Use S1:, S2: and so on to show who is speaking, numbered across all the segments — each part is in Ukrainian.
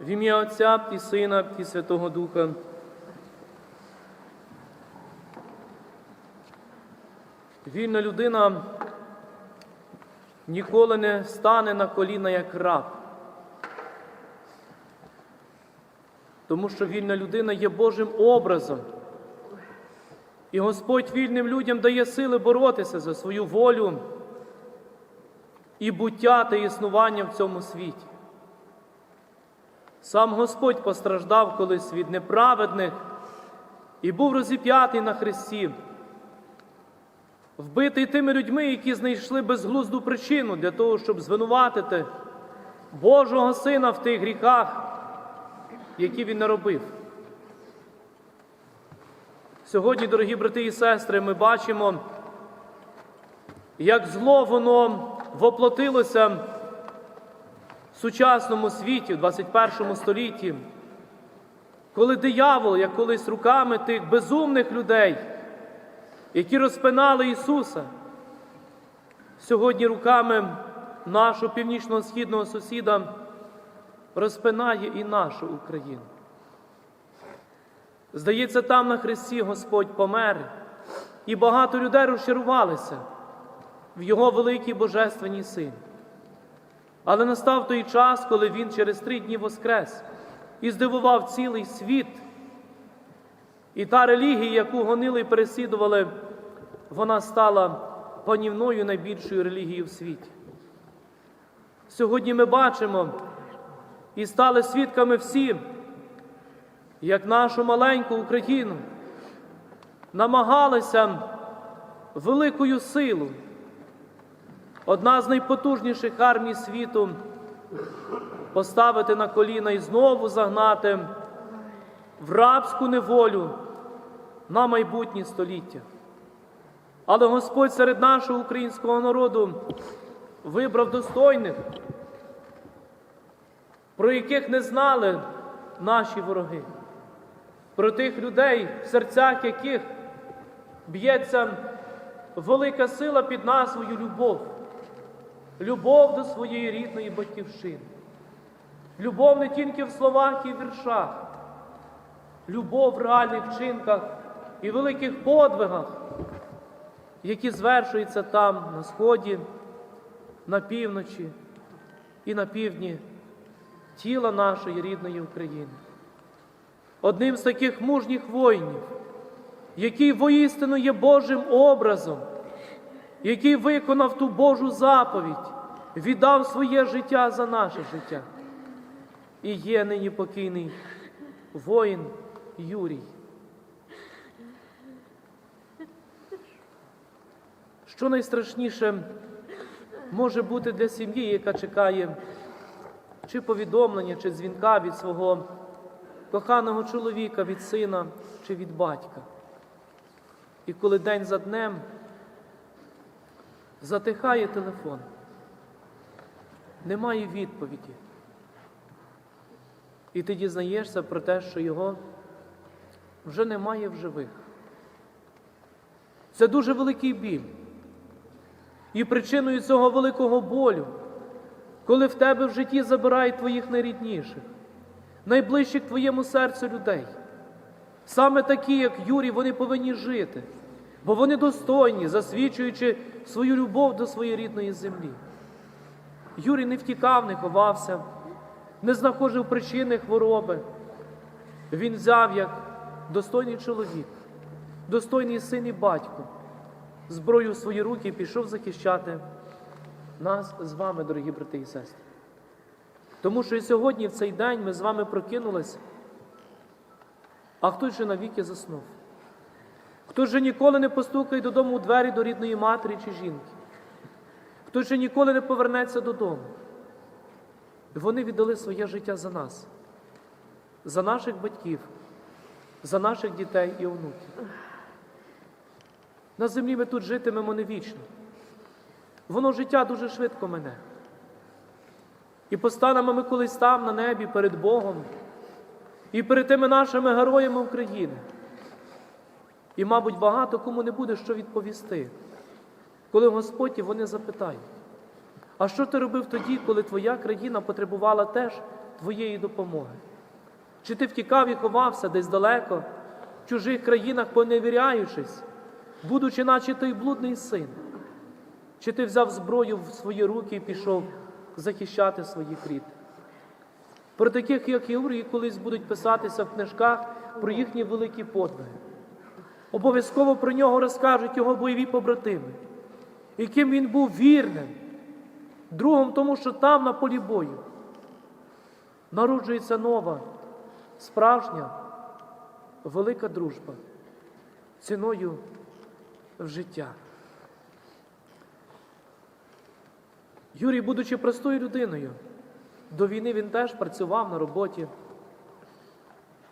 S1: В ім'я Отця і Сина і Святого Духа. Вільна людина ніколи не стане на коліна як раб. Тому що вільна людина є Божим образом. І Господь вільним людям дає сили боротися за свою волю і буття та існування в цьому світі. Сам Господь постраждав колись від неправедних і був розіп'ятий на хресті, вбитий тими людьми, які знайшли безглузду причину для того, щоб звинуватити Божого Сина в тих гріхах, які він наробив. Сьогодні, дорогі брати і сестри, ми бачимо, як зло воно воплотилося сучасному світі, в 21 столітті, коли диявол, як колись руками тих безумних людей, які розпинали Ісуса, сьогодні руками нашого північного східного сусіда розпинає і нашу Україну. Здається, там на Христі Господь помер, і багато людей розчарувалися в Його великій божественній силі. Але настав той час, коли Він через три дні воскрес і здивував цілий світ. І та релігія, яку гонили і переслідували, вона стала панівною найбільшою релігією в світі. Сьогодні ми бачимо і стали свідками всі, як нашу маленьку Україну намагалися великою силою, одна з найпотужніших армій світу, поставити на коліна і знову загнати в рабську неволю на майбутнє століття. Але Господь серед нашого українського народу вибрав достойних, про яких не знали наші вороги, про тих людей, в серцях яких б'ється велика сила під назвою любов, любов до своєї рідної батьківщини, любов не тільки в словах і віршах, любов в реальних вчинках і великих подвигах, які звершуються там, на сході, на півночі і на півдні тіла нашої рідної України. Одним з таких мужніх воїнів, який воістину є Божим образом, який виконав ту Божу заповідь, віддав своє життя за наше життя. І є нині покійний воїн Юрій. Що найстрашніше може бути для сім'ї, яка чекає чи повідомлення, чи дзвінка від свого коханого чоловіка, від сина чи від батька. І коли день за днем затихає телефон, немає відповіді. І ти дізнаєшся про те, що його вже немає в живих. Це дуже великий біль. І причиною цього великого болю, коли в тебе в житті забирають твоїх найрідніших, найближчих твоєму серцю людей. Саме такі, як Юрій, вони повинні жити, бо вони достойні, засвідчуючи свою любов до своєї рідної землі. Юрій не втікав, не ховався, не знаходив причини хвороби. Він взяв як достойний чоловік, достойний син і батько, зброю в свої руки і пішов захищати нас з вами, дорогі брати і сестри. Тому що і сьогодні, в цей день, ми з вами прокинулись, а хтось же навіки заснув. Хтось же ніколи не постукає додому у двері до рідної матері чи жінки. Хтось же ніколи не повернеться додому. Вони віддали своє життя за нас, за наших батьків, за наших дітей і онуків. На землі ми тут житимемо не вічно. Воно життя дуже швидко мене. І постанемо ми колись там на небі перед Богом і перед тими нашими героями України. І, мабуть, багато кому не буде що відповісти, коли Господь вони запитають, А що ти робив тоді, коли твоя країна потребувала теж твоєї допомоги? Чи ти втікав і ховався десь далеко, в чужих країнах поневіряючись, будучи наче той блудний син? Чи ти взяв зброю в свої руки і пішов захищати своїх рід? Про таких, як Єврії, колись будуть писатися в книжках про їхні великі подвиги. Обов'язково про нього розкажуть його бойові побратими, яким він був вірним, другом тому, що там на полі бою народжується нова, справжня, велика дружба ціною в життя. Юрій, будучи простою людиною, до війни він теж працював на роботі.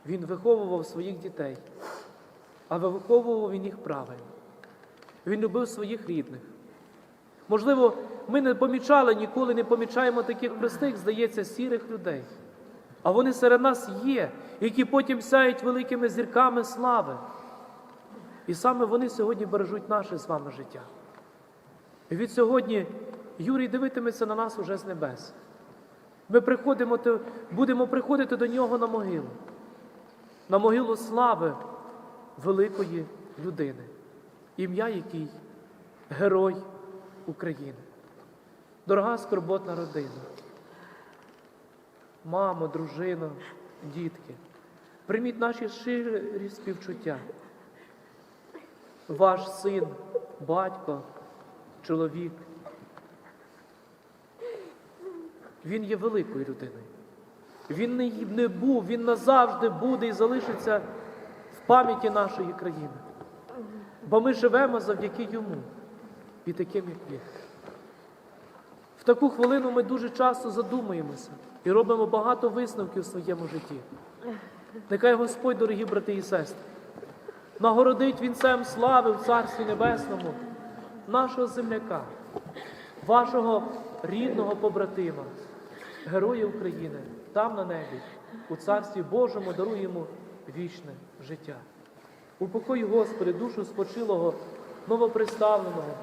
S1: Він виховував своїх дітей, а виховував він їх правильно. Він любив своїх рідних. Можливо, ми не помічали, ніколи не помічаємо таких простих, здається, сірих людей. А вони серед нас є, які потім сяють великими зірками слави. І саме вони сьогодні бережуть наше з вами життя. І від сьогодні Юрій дивитиметься на нас уже з небес. Ми приходимо, будемо приходити до нього на могилу, на могилу слави великої людини, ім'я якій Герой України. Дорога скорботна родина, мамо, дружино, дітки, прийміть наші щирі співчуття. Ваш син, батько, чоловік. Він є великою людиною. Він не, був, він назавжди буде і залишиться пам'яті нашої країни. Бо ми живемо завдяки йому і таким, як він. В таку хвилину ми дуже часто задумуємося і робимо багато висновків в своєму житті. Нехай Господь, дорогі брати і сестри, нагородить вінцем слави в Царстві Небесному нашого земляка, вашого рідного побратима, героя України, там на небі, у Царстві Божому даруємо вічне життя. Упокой, Господи, душу спочилого, новоприставленого,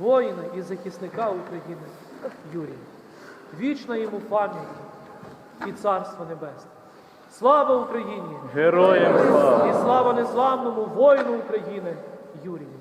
S1: воїна і захисника України Юрія. Вічна йому пам'ять і Царство Небесне. Слава Україні!
S2: Героям слава!
S1: І слава незламному воїну України Юрію.